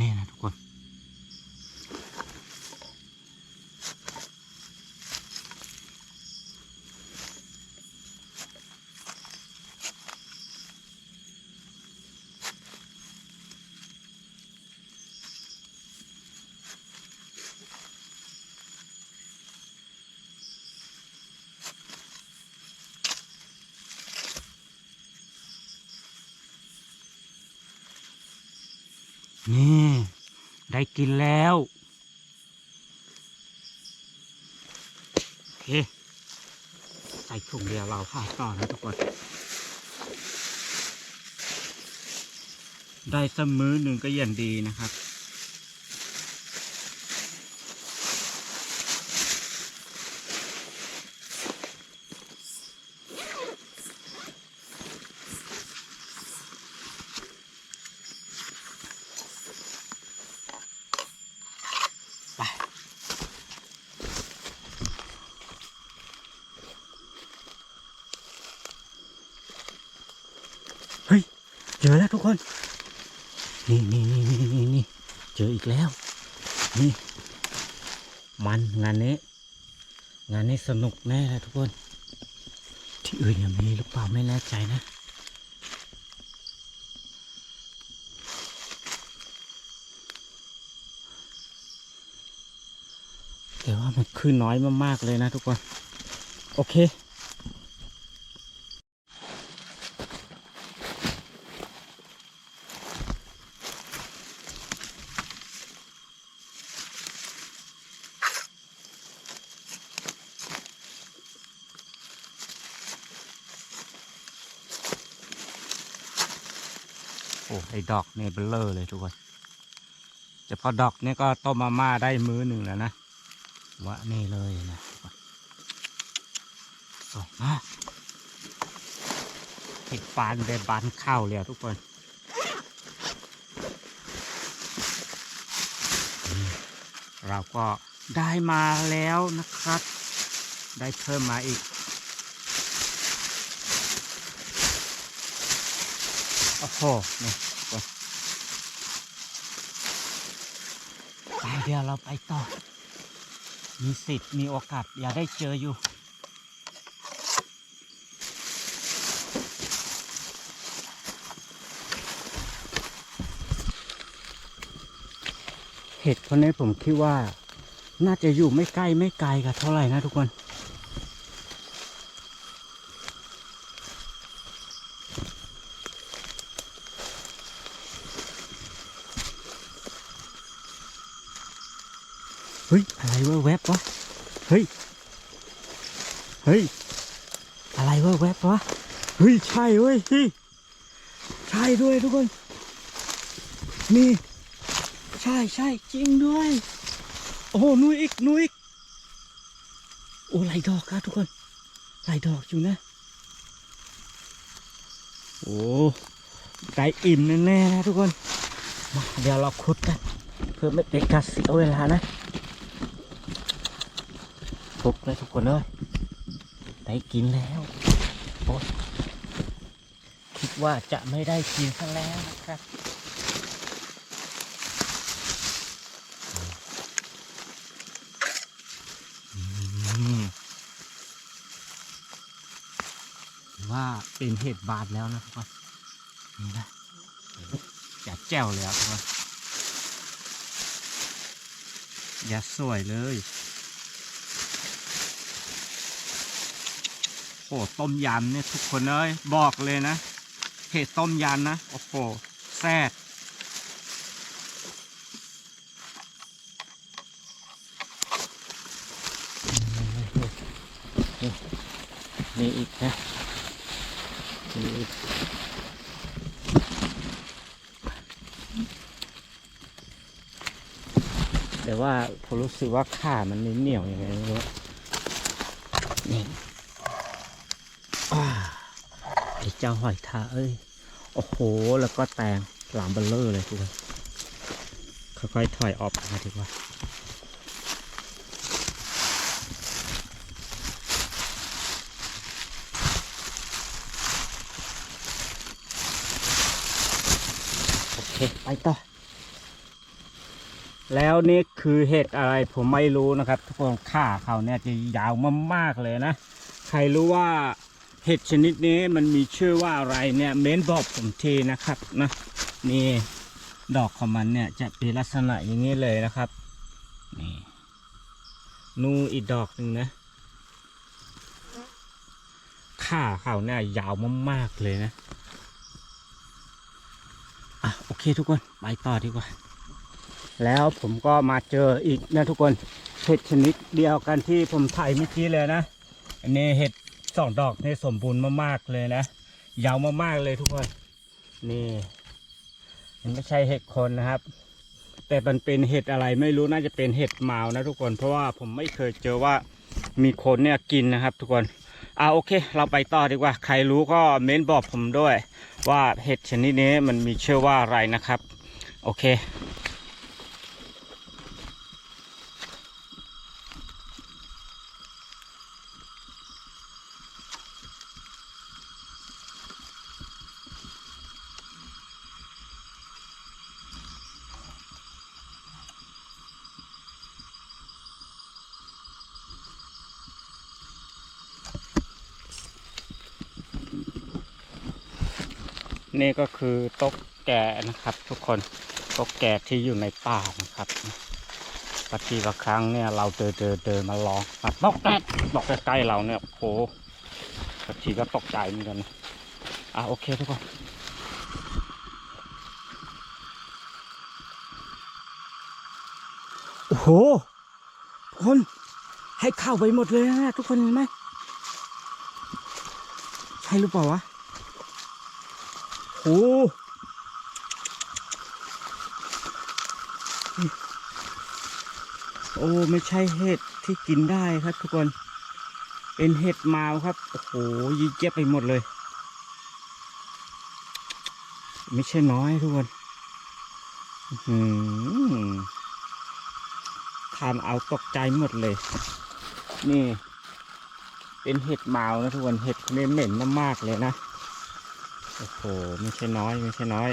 นี่นะทุกคน นี่ ได้กินแล้วโอเคใส่ถุงเดียวเราผ่าต่อนะทุกคน ได้สักมื้อหนึ่งก็ยังดีนะครับ เจอแล้วทุกคน นี่นี่นี่นี่นี่นี่เจออีกแล้ว นี่ มันงานนี้ งานนี้สนุกแน่เลยทุกคน ที่อื่นยังมีหรือเปล่าไม่แน่ใจนะแต่ว่ามันขึ้นน้อยมากๆเลยนะทุกคน โอเค ไอ้ดอกเนี่ยเบลเลอร์เลยทุกคนเฉพาะดอกเนี่ยก็ต้มมาม่าได้มื้อหนึ่งแล้วนะว่านี่เลยนะสวยมากเห็ดฟานได้บานข้าวแล้วทุกคนเราก็ได้มาแล้วนะครับ ได้เพิ่มมาอีกโอ้โหนี่ทุกคนไป เดี๋ยวเราไปต่อ มีสิทธิ์มีโอกาสอย่าได้เจออยู่ เห็ดคนนี้ผมคิดว่า น่าจะอยู่ไม่ใกล้ไม่ไกลกันเท่าไหร่นะทุกคน เฮ้ย อะไรวะแวบวะ เฮ้ย เฮ้ย อะไรวะแวบวะ เฮ้ย ใช่เว้ยเฮ้ยใช่ด้วยทุกคน นี่ ใช่ใช่จริงด้วย โอ้หนุยอีกหนุยอีกโอ้ไหลดอกครับทุกคนไหลดอกอยู่นะ โอ้ได้อิ่มแน่ๆนะทุกคน มาเดี๋ยวเราขุดกัน เพื่อไม่เป็นการเสียเวลานะ ทุกเลยทุกคนเลยได้กินแล้วโอ้คิดว่าจะไม่ได้กินซะแล้วนะครับว่าเป็นเห็ดบาดแล้วนะทุกคนนี่นะจะแจ้วเลยอะทุกคนอย่าสวยเลย โอ้ต้มยำเนี่ยทุกคนเอ้ยบอกเลยนะเห็ดต้มยำนะโอ้โหแซ่บมีอีกนะมีอีกแต่ว่าผมรู้สึกว่าขามันเหนียวยังไงไม่รู้นี่ ไอ้เจ้าหอยทากเอ้ย โอ้โห แล้วก็แตงหลามเบลเลอร์เลยทุกคนค่อยๆถอยออกมาดีกว่าโอเคไปต่อ แล้วนี่คือเห็ดอะไรผมไม่รู้นะครับ ทุกคนข่าเขาเนี่ยจะยาวมากๆเลยนะ ใครรู้ว่า ห็ดชนิดนี้มันมีชื่อว่าอะไรเนี่ยเม้นบอกผมทีนะครับนะนี่ดอกของมันเนี่ยจะเป็นลักษณะอย่างนี้เลยนะครับนี่นูอีกดอกหนึ่งนะข่าเขาเนี่ยยาวมากๆเลยนะอะโอเคทุกคนไปต่อดีกว่า แล้วผมก็มาเจออีกนะทุกคนเห็ดชนิดเดียวกันที่ผมถ่ายเมื่อกี้เลยนะอันนี้เห็ด สองดอกนี่สมบูรณ์มากๆเลยนะ ยาวมากๆเลยทุกคน นี่มันไม่ใช่เห็ดคนนะครับ แต่มันเป็นเห็ดอะไรไม่รู้น่าจะเป็นเห็ดหมาวนะทุกคน เพราะว่าผมไม่เคยเจอว่ามีคนเนี่ยกินนะครับ ทุกคนอ่าโอเค เราไปต่อดีกว่า ใครรู้ก็เม้นบอกผมด้วย ว่าเห็ดชนิดนี้มันมีชื่อว่าอะไรนะครับ โอเค นี่ก็คือตกแก่นะครับ ทุกคนตกแก่ที่อยู่ในป่านะครับปฏิบางครั้งเนี่ยเราเดินเดินเดินมาลองมาตกแก่ตกใกล้ๆเราเนี่ยโอ้โหบางทีก็ตกใจเหมือนกันอะโอเคทุกคนโอ้โหทุกคนให้เข้าไปหมดเลยนะทุกคนเห็นไหมใช่หรือเปล่าวะ อ้โอ้ไม่ใช่เห็ดที่กินได้ครับทุกคน เป็นเห็ดมาวครับ โอ้โหยีเจ็บไปหมดเลย ไม่ใช่น้อยทุกคนหือทานเอาตกใจหมดเลย นี่ เป็นเห็ดมาวนะทุกคน เห็ดเหม็นมากๆเลยนะ โอ้โห ไม่ใช่น้อย ไม่ใช่น้อย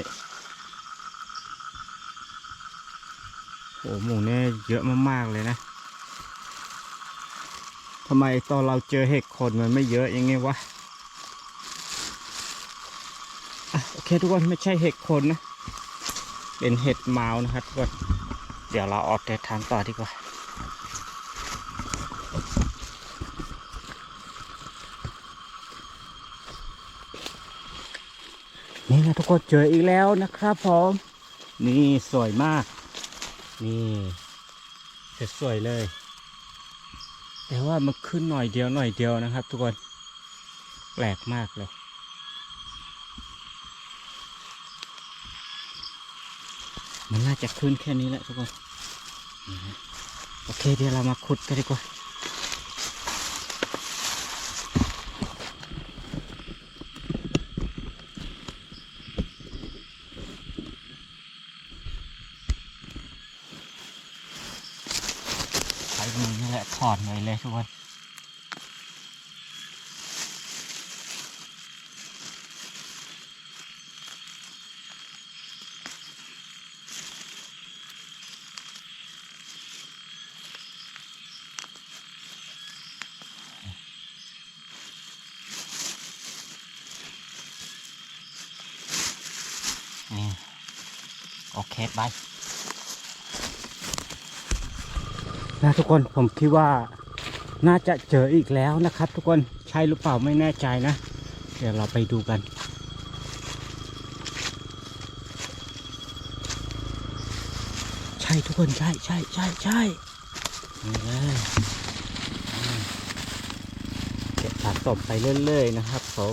โอ้หมูเนี่ยเยอะมากๆเลยนะทำไมตอนเราเจอเห็ดคนมันไม่เยอะอยังไงวะอะโอเคทุกคนไม่ใช่เห็ดคนนะ เป็นเห็ดเมานะครับทุกคน เดี๋ยวเราออกเดินทางต่อดีกว่า นะทุกคนเจออีกแล้วนะครับผมนี่สวยมาก นี่สวยเลย แต่ว่ามันขึ้นหน่อยเดียวหน่อยเดียวนะครับ ทุกคนแปลกมากเลยมันน่าจะขึ้นแค่นี้แหละทุกคน โอเคเดี๋ยวเรามาขุดกันดีกว่า ใช้มือนี่ แหละถอดเลยเลยทุกคนนี่โอเคบายนะทุกคนผมคิดว่า น่าจะเจออีกแล้วนะครับ ทุกคนใช่หรือเปล่าไม่แน่ใจนะ เดี๋ยวเราไปดูกัน ใช่ทุกคนใช่ใช่ใช่ใช่นี่เลยเก็บสะสมไปเรื่อยๆนะครับเขา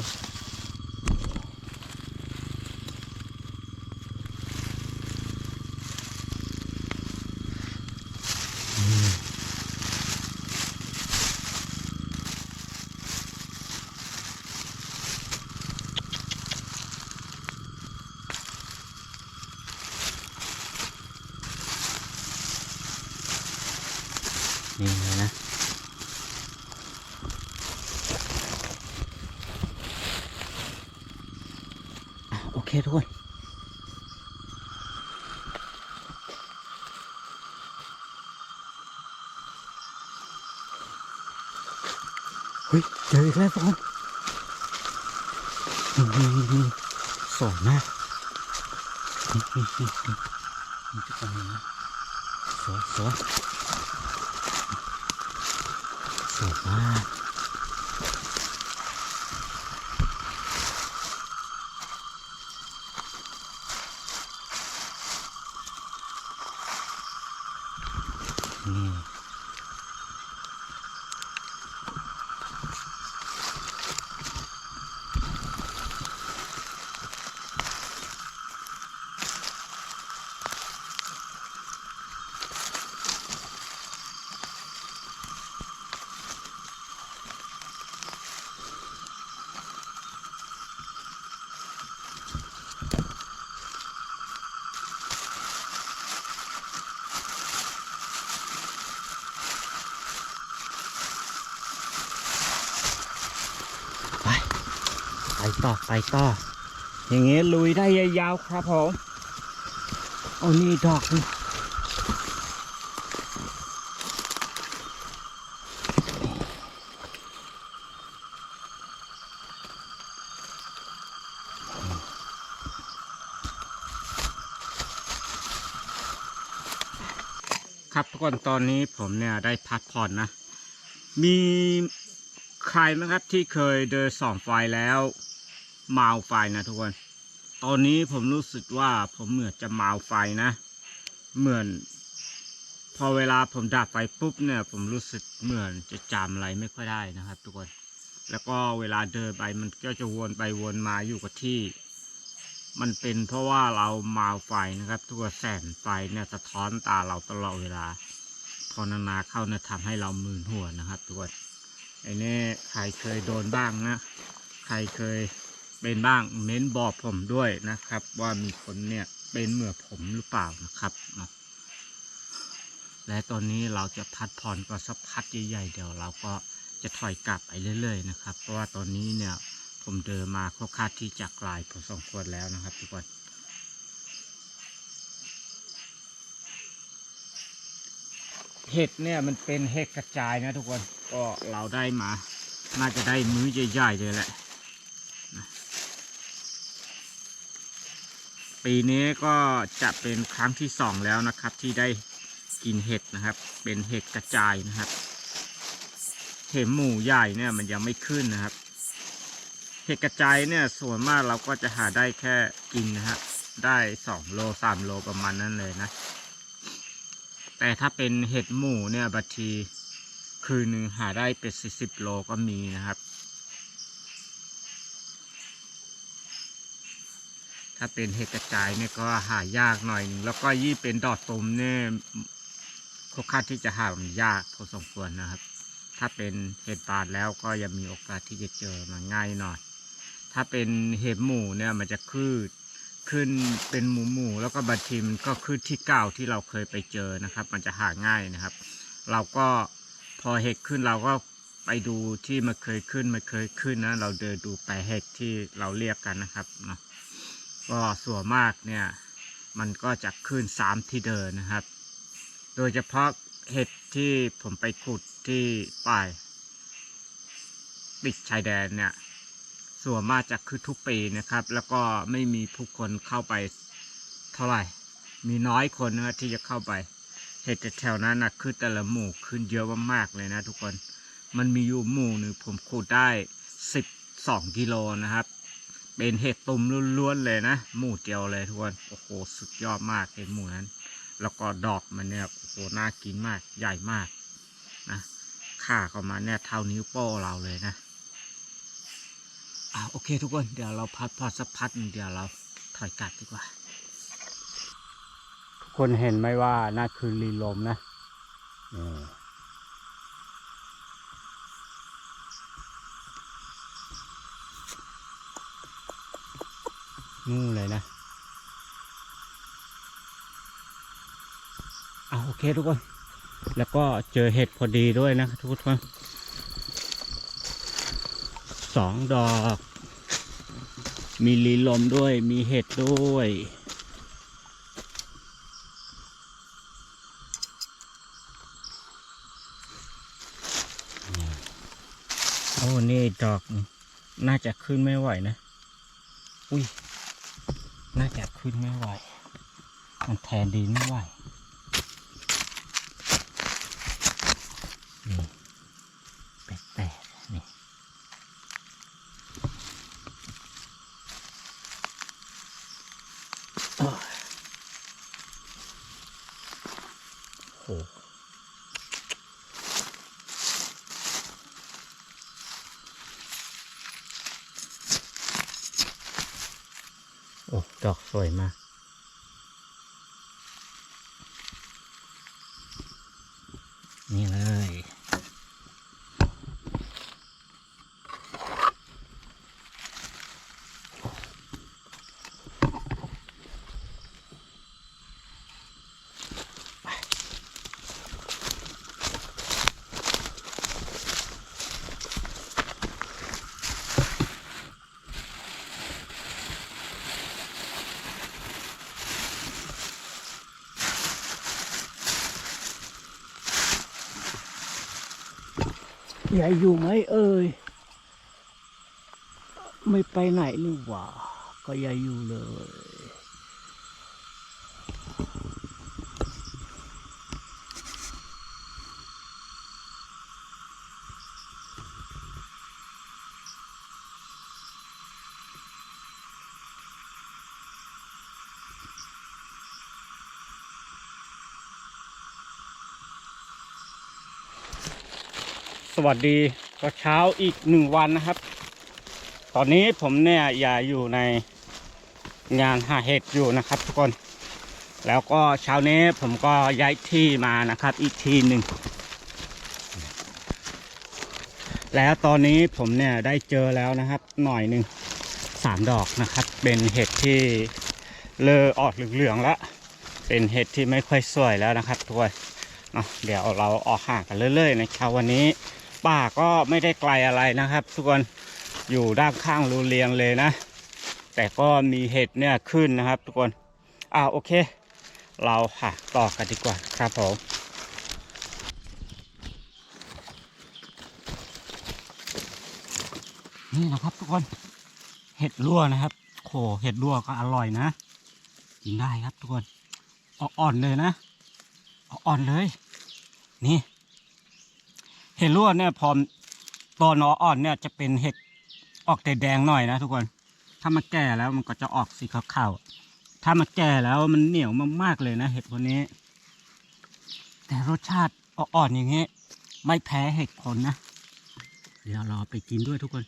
เลยนะ อะโอเคทุกคน ฮ้ย เจออีกแล้วทุกคนนี่นี่นี่นี่สวยมากนี่นี่นี่นี่นี่ทุกคนเห็นไงสวยสวยสวยมากนี่ ไป ไป ต่อไปต่อ อย่างเงี้ยลุยได้ยาวๆครับผมโอ้นี่ดอกนี่ครับทุกคนตอนนี้ผมเนี่ยได้พักผ่อนนะ มีใครไหมครับที่เคยเดินสองไฟแล้ว มาไฟนะทุกคน ตอนนี้ผมรู้สึกว่าผมเหมือนจะเมาไฟนะ เหมือน พอเวลาผมดับไฟปุ๊บเนี่ย ผมรู้สึกเหมือนจะจำอะไรไม่ค่อยได้นะครับ ทุกคน แล้วก็เวลาเดินไปมันก็จะวนไปวนมาอยู่กับที่ มันเป็นเพราะว่าเราเมาไฟนะครับทุกคนแสงไฟเนี่ยสะท้อนตาเราตลอดเวลา พอนานๆเข้าเนี่ยทำให้เรามึนหัวนะครับ ทุกคนไอ้นี่ใครเคยโดนบ้างนะ ใครเคย เป็นบ้างเม้นบอกผมด้วยนะครับ ว่ามีคนเนี่ยเป็นเหมือผมหรือเปล่านะครับเนาะและตอนนี้เราจะพัดผ่อนก็สักพักใหญ่ๆเดี๋ยวเราก็จะถอยกลับไปเรื่อย ๆ นะครับ เพราะว่าตอนนี้เนี่ยผมเดินมาค่อนข้างที่จะไกลพอสมควรแล้วนะครับทุกคนเห็ดเนี่ยมันเป็นเห็ดกระจายนะทุกคนก็เราได้มา น่าจะได้มื้อใหญ่ๆเลยแหละ ปีนี้ก็จะเป็นครั้งที่สองแล้วนะครับ ที่ได้กินเห็ดนะครับ เป็นเห็ดกระจายนะครับ เห็ดหมูใหญ่เนี่ยมันยังไม่ขึ้นนะครับ เห็ดกระจายเนี่ยส่วนมากเราก็จะหาได้แค่กินนะฮะได้สองโลสามโลประมาณนั้นเลยนะ แต่ถ้าเป็นเห็ดหมูเนี่ยบางทีคืนหนึ่งหาได้เป็นสิสิบโลก็มีนะครับ ถ้าเป็นเห็ดกระจายเนี่ยก็หายากหน่อยนึงแล้วก็ยี่เป็นดอกตุมเนี่ยค่อนข้างที่จะหามันยากพอสมควรนะครับ ถ้าเป็นเห็ดบาดแล้วก็ยังมีโอกาสที่จะเจอมันง่ายหน่อย ถ้าเป็นเห็ดหมูเนี่ยมันจะคืดขึ้นเป็นหมูหมูแล้วก็บางทีมันก็ขึ้นที่เก่าที่เราเคยไปเจอนะครับ มันจะหาง่ายนะครับ เราก็พอเห็ดขึ้นเราก็ไปดูที่มันเคยขึ้นมันเคยขึ้นนะ เราเดินดูไปเห็ดที่เราเรียกกันนะครับเนาะ ก็ส่วนมากเนี่ยมันก็จะขึ้นสามที่เดินนะครับ โดยเฉพาะเห็ดที่ผมไปขุดที่ป่ายติดชายแดนเนี่ยส่วนมากจะคือทุกปีนะครับ แล้วก็ไม่มีผู้คนเข้าไปเท่าไหร่ มีน้อยคนนะที่จะเข้าไป เห็ดแถวนั้นนะคือแต่ละหมู่ขึ้นเยอะมากๆเลยนะทุกคน มันมีอยู่หมู่หนึ่งผมขุดได้สิบสองกิโลนะครับ เป็นเห็ดตุ่มล้วนๆเลยนะ หมู่เดียวเลยทุกคน โอ้โห สุดยอดมากเห็ดหมู่นั้น แล้วก็ดอกมันเนี่ยโอ้โห น่ากินมาก ใหญ่มากนะ ค่าเข้ามาเนี่ยเท่านิ้วโป้เราเลยนะอ่าโอเคทุกคน เดี๋ยวเราพัดพอสักพักหนึ่งเดี๋ยวเราถอยกลับดีกว่า ทุกคนเห็นไหมว่านั่นคือลีลมนะนี่ นู่นเลยนะเอาโอเคทุกคน แล้วก็เจอเห็ดพอดีด้วยนะทุกคนสองดอก มีลีลมด้วยมีเห็ดด้วยโอ้นี่ดอกนี่น่าจะขึ้นไม่ไหวนะ อุ้ย น่าจะขึ้นไม่ไหว มันแทนดินไม่ไหว นี่แปลกๆนี่ โอ้ยโห โอ้ ดอก สวยมาก นี่เลย ยายอยู่ไหมเอ่ย ไม่ไปไหนนี่หว่า ก็ยายอยู่เลย สวัสดีก็เช้าอีกหนึ่งวันนะครับ ตอนนี้ผมเนี่ยอย่าอยู่ในงานหาเห็ดอยู่นะครับ ทุกคน แล้วก็เช้านี้ผมก็ย้ายที่มานะครับ อีกทีหนึ่ง แล้วตอนนี้ผมเนี่ยได้เจอแล้วนะครับ หน่อยหนึ่งสามดอกนะครับ เป็นเห็ดที่เลอออกเหลืองๆแล้ว เป็นเห็ดที่ไม่ค่อยสวยแล้วนะครับทุกคนเนาะเดี๋ยวเราออกห่างกันเรื่อยๆในเช้าวันนี้ ป่าก็ไม่ได้ไกลอะไรนะครับ ทุกคนอยู่ด้านข้างรูเรียงเลยนะ แต่ก็มีเห็ดเนี่ยขึ้นนะครับ ทุกคนอ่าโอเค เราหาต่อกันดีกว่าครับผมนี่นะครับทุกคนเห็ดรั่วนะครับโขเห็ดรั่วก็อร่อยนะกินได้ครับทุกคนอ่อนเลยนะอ่อนเลย นี่ ห็ดลวดเนี่ยพอตอนอ่อนเนี่ยจะเป็นเห็ดออกแดงๆหน่อยนะทุกคน ถ้ามันแก่แล้วมันก็จะออกสีขาวๆ ถ้ามันแก่แล้วมันเหนียวมากๆเลยนะ เห็ดพวกนี้ แต่รสชาติอ่อนๆอย่างเงี้ยไม่แพ้เห็ดคนนะ เดี๋ยวราไปกินด้วยทุกคน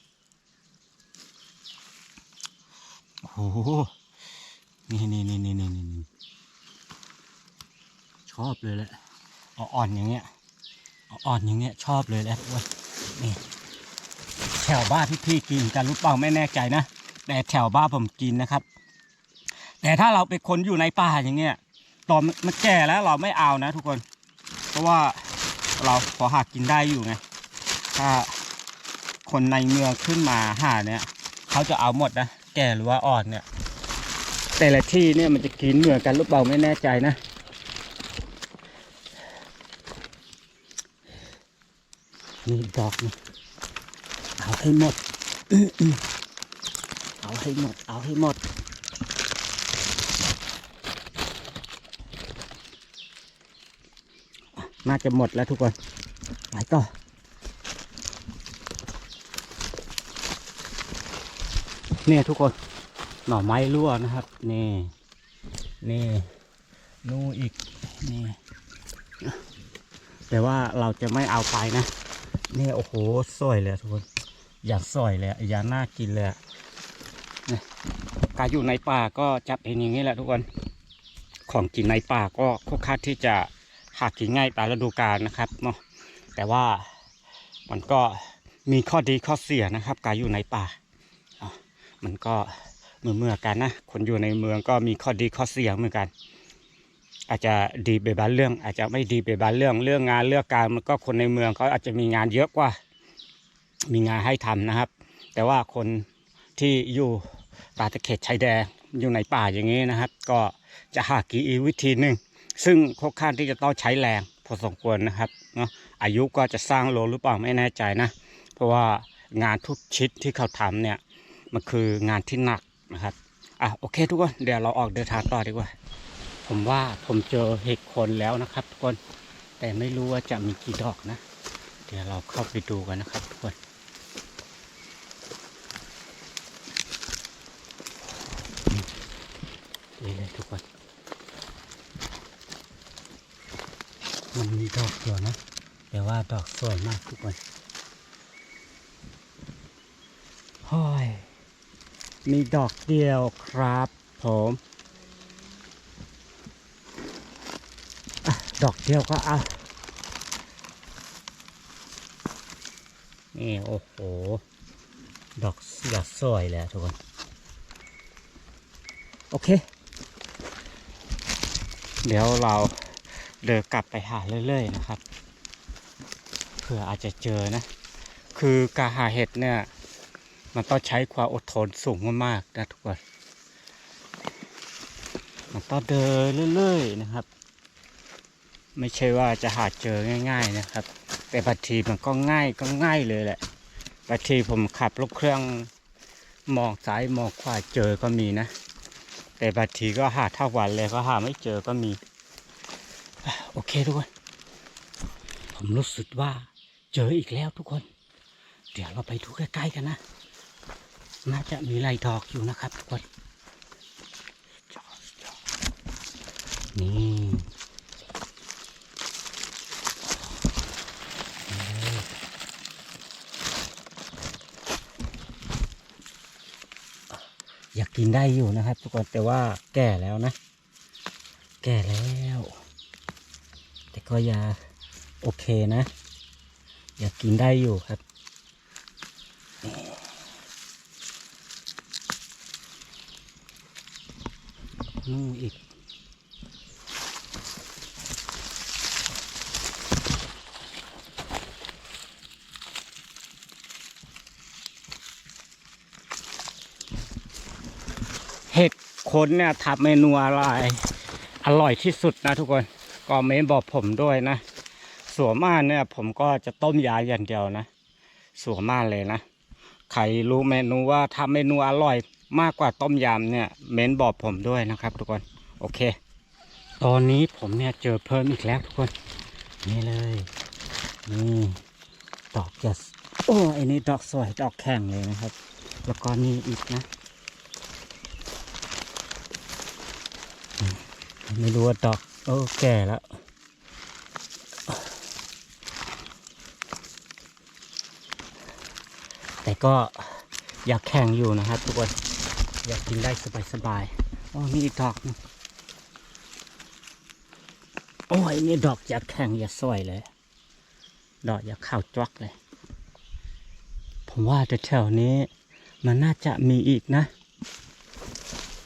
โอ้โหนี่นี่นี่นี่นี่นี่ชอบเลยแหละ อ่อนๆอย่างเงี้ย อ่อนอย่างเงี้ยชอบเลยแหละว้ยนี่แถวบ้านที่พี่กินกันรู้เปล่าไม่แน่ใจนะแต่แถวบ้านผมกินนะครับ แต่ถ้าเราไปคนอยู่ในป่าอย่างเงี้ยตอนมันแก่แล้วเราไม่เอานะ ทุกคน เพราะว่าเราพอหากินได้อยู่ไงถ้าคนในเมืองขึ้นมาหาเนี่ยเขาจะเอาหมดนะแก่หรือว่าอ่อนเนี่ย แต่ละที่เนี่ยมันจะกินเหมือนกันหรือเปล่าไม่แน่ใจนะ นี่ดอกนี่เอาให้หมดเอาให้หมด เอาให้หมด น่าจะหมดแล้วทุกคน ไปต่อเนี่ยทุกคน หน่อไม้รั่วนะครับ นี่ นี่นู่นอีก นี่ แต่ว่าเราจะไม่เอาไปนะ นี่โอ้โหสวยเลยทุกคน อยางสวยเลยอยางน่ากินเลยการอยู่ในป่าก็จะเป็นอย่างนี้แหละทุกคน ของกินในป่าก็ค่อนข้างที่จะหากินง่ายตามฤดูกาลนะครับเนาะแต่ว่ามันก็มีข้อดีข้อเสียนะครับ การอยู่ในป่า มันก็เมื่อเมื่อกันนะ คนอยู่ในเมืองก็มีข้อดีข้อเสียเหมือนกัน อาจจะดีไปบางเรื่อง อาจจะไม่ดีไปบางเรื่อง เรื่องงานเรื่องการมันก็คนในเมืองเขาอาจจะมีงานเยอะกว่า มีงานให้ทำนะครับ แต่ว่าคนที่อยู่ตาตะเข็บชายแดนอยู่ในป่าอย่างนี้นะครับ ก็จะหากีวิธีหนึ่งซึ่งค่อนข้างที่จะต้องใช้แรงพอสมควรนะครับเนาะอายุก็จะสร้างโลหรือเปล่าไม่แน่ใจนะ เพราะว่างานทุกชิ้นที่เขาทำเนี่ยมันคืองานที่หนักนะครับอะโอเคทุกคนเดี๋ยวเราออกเดินทางต่อดีกว่า ผมว่าผมเจอเห็ดโคนแล้วนะครับทุกคน แต่ไม่รู้ว่าจะมีกี่ดอกนะ เดี๋ยวเราเข้าไปดูกันนะครับทุกคนนี่เลยทุกคน มันมีดอกเดียวนะ แต่ว่าดอกสวยมากทุกคนห้อย มีดอกเดียวครับผมอะ ดอกเดียวก็เอา นี่ โอ้โห ดอกเสียสวยเลยอะทุกคน โอเค เดี๋ยวเราเดินกลับไปหาเรื่อยๆนะครับ เผื่ออาจจะเจอนะ คือการหาเห็ดเนี่ย มันต้องใช้ความอดทนสูงมากๆนะทุกคน มันต้องเดินเรื่อยๆนะครับ ไม่ใช่ว่าจะหาเจอง่าย ๆนะครับ แต่บางทีมันก็ง่ายก็ง่ายเลยแหละบางทีผมขับรถเครื่องมองซ้ายมองขวาเจอก็มีนะ แต่บางทีก็หาทั้งวันเลยก็หาไม่เจอก็มี โอเคทุกคน ผมรู้สึกว่าเจออีกแล้วทุกคน เดี๋ยวเราไปดูใกล้ๆกันนะ น่าจะมีลายดอกอยู่นะครับทุกคน นี่ กินได้อยู่นะครับ ทุกคนแต่ว่าแก่แล้วนะ แก่แล้ว แต่ก็อยาโอเคนะ อยากกินได้อยู่ครับนู่นอีก เห็ดคนเนี่ยทำเมนูอะไรอร่อยที่สุดนะทุกคนก็เมนบอกผมด้วยนะสัวมากเนี่ย ผมก็จะต้มยาอย่างเดียวนะสัวมากเลยนะใครรู้เมนูว่าทำเมนูอร่อยมากกว่าต้มยำเนี่ยเมนบอกผมด้วยนะครับ ทุกคนโอเค ตอนนี้ผมเนี่ยเจอเพิ่มอีกแล้วทุกคน นี่เลยนี่ดอกจะโอ้ไอ้นี่ดอกสวยดอกแข็งเลยนะครับ แล้วก็นี่อีกนะอืม ไม่รู้ว่าดอกโอ้แก่แล้วแต่ก็อยากแข่งอยู่นะครับทุกคนอยากกินได้สบายๆโอ้นี่อีกดอกนึงโอ้ยนี่ดอกอยากแข่งอยากสวยเลย ดอกอยากข้าวจวักเลย ผมว่าแถวๆนี้ มันน่าจะมีอีกนะ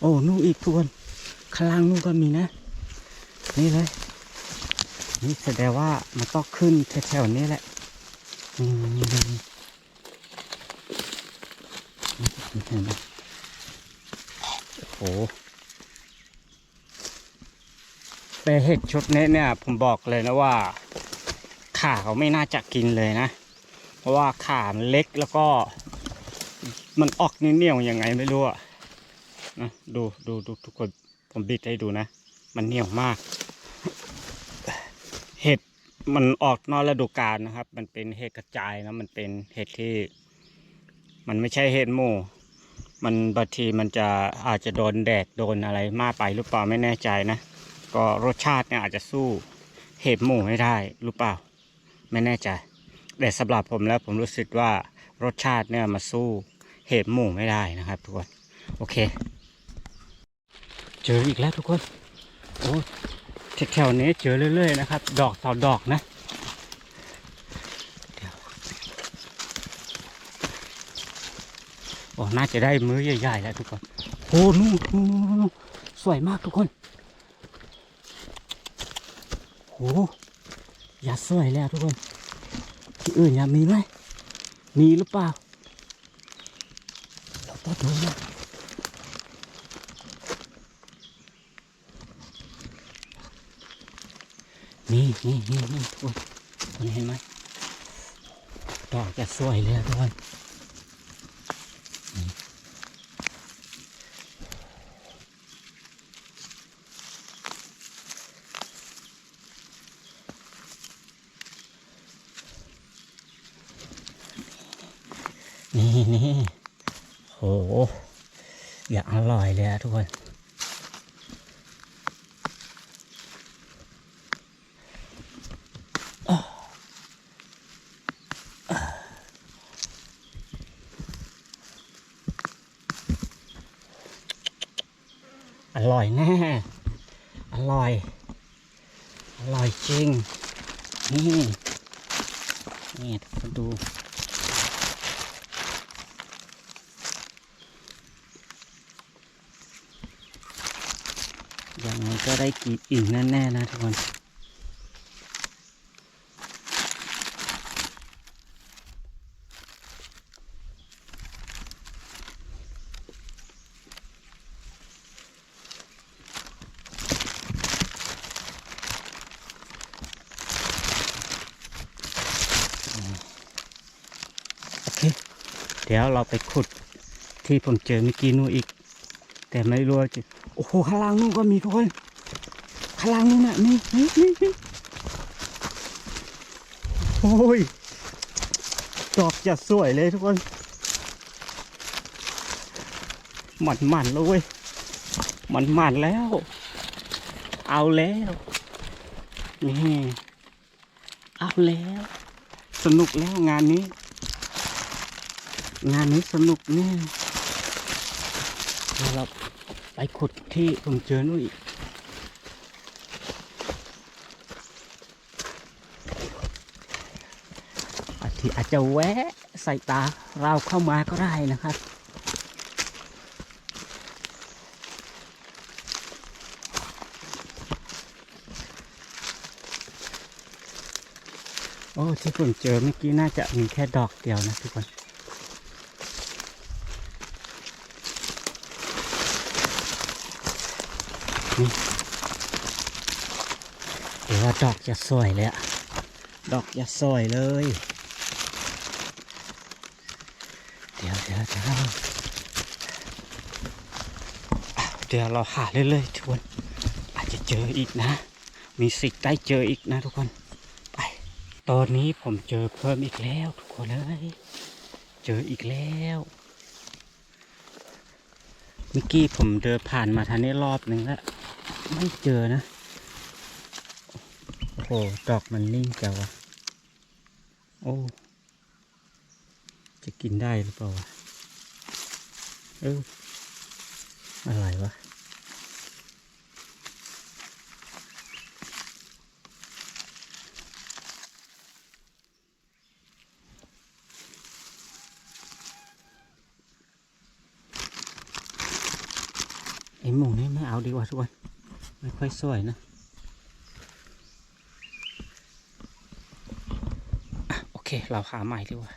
โอ้นู่นอีกทุกคนข้างล่างนู่นก็มีนะ นี่เลย นี่แสดงว่ามันต้องขึ้นแถวๆนี้แหละอืมเห็นไหมโอ้โหแต่เห็ดชุดนี้เนี่ยผมบอกเลยนะว่า ขาเขาไม่น่าจะกินเลยนะ เพราะว่าขามันเล็กแล้วก็ มันออกเนียวๆยังไงไม่รู้อะนะดูดูดูทุกคนผมบิดให้ดูนะ มันเหนียวมาก มันออกนอกฤดูกาลนะครับ มันเป็นเห็ดกระจายนะ มันเป็นเห็ดที่ มันไม่ใช่เห็ดหมูมันบางทีมันจะอาจจะโดนแดดโดนอะไรมากไปหรือเปล่าไม่แน่ใจนะ ก็รสชาติเนี่ยอาจจะสู้เห็ดหมูไม่ได้หรือเปล่า ไม่แน่ใจแต่สำหรับผมแล้วผมรู้สึกว่ารสชาติเนี่ยมาสู้เห็ดหมูไม่ได้นะครับทุกคน โอเค เจออีกแล้วทุกคนโอ้ แถวๆนี้เจอเรื่อยๆนะครับ ดอกต่อดอกนะโอ้น่าจะได้มื้อใหญ่ๆแล้วทุกคนโอ้นู่นสวยมากทุกคนโอ้อย่าสวยแล้วทุกคน ที่อื่นอย่ามีไหมมีหรือเปล่า เราต้องดูนะ นี่นี่นี่นี่ทุกคนเห็นไหมดอกจะสวยเลยทุกคนนี่นี่โห อย่างอร่อยเลยทุกคน เดี๋ยวเราไปขุดที่ผมเจอเมื่อกี้นู่นอีก แต่ไม่รู้ว่าจะโอ้โหข้างล่างนู่นก็มีทุกคนข้างล่างนู่นน่ะนี่นี่นี่โอ้ยดอกจะสวยเลยทุกคนหมันหมันแล้วเว้ยหมันหมันแล้ว เอาแล้วนี่เอาแล้ว สนุกแล้วงานนี้ งานนี้สนุกแน่เราไปขุดที่ผมเจอนู่นอีกอาทีอาจจะแวะใส่ตาเราเข้ามาก็ได้นะครับโอ้ที่ผมเจอเมื่อกี้น่าจะมีแค่ดอกเดียวนะทุกคน เดี๋ยวว่าดอกจะสวยเลยอะดอกจะสวยเลย เดี๋ยวเดี๋ยวเดี๋ยวเดี๋ยวเราหาเรื่อยๆทุกคนอาจจะเจออีกนะ มีสิทธิ์ได้เจออีกนะทุกคน ไป ตอนนี้ผมเจอเพิ่มอีกแล้วทุกคนเลยเจออีกแล้วเมื่อกี้ผมเดินผ่านมาทางนี้รอบหนึ่งแล้ว ไม่เจอนะ โอ้โหดอกมันนิ่งจังวะโอ้ จะกินได้หรือเปล่าวะเอออะไรวะไอหมูนี่ไม่เอาดีกว่าทุกคน ไม่ค่อยสวยนะ โอเค เราหาใหม่ดีกว่า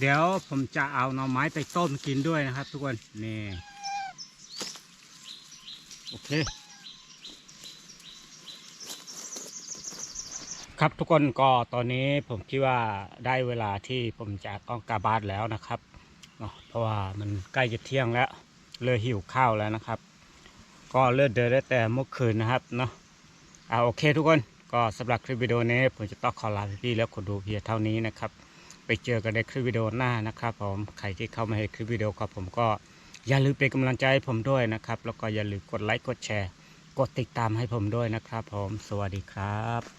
เดี๋ยวผมจะเอาหน่อไม้ไปต้มกินด้วยนะครับ ทุกคนนี่โอเค ครับทุกคนก็ตอนนี้ผมคิดว่าได้เวลาที่ผมจะต้องกลับบ้านแล้วนะครับเนาะเพราะว่ามันใกล้จะเที่ยงแล้ว เลยหิวข้าวแล้วนะครับ ก็เลิกเดินได้แต่เมื่อคืนนะครับเนาะเอาโอเคทุกคนก็สำหรับคลิปวิดีโอนี้ผมจะต้องขอลาพี่ๆแล้วคนดูเพียงเท่านี้นะครับ ไปเจอกันในคลิปวิดีโอหน้านะครับผมใครที่เข้ามาให้คลิปวิดีโอครับผมก็อย่าลืมเป็นกำลังใจให้ผมด้วยนะครับ แล้วก็อย่าลืมกดไลค์กดแชร์ กดติดตามให้ผมด้วยนะครับผมสวัสดีครับ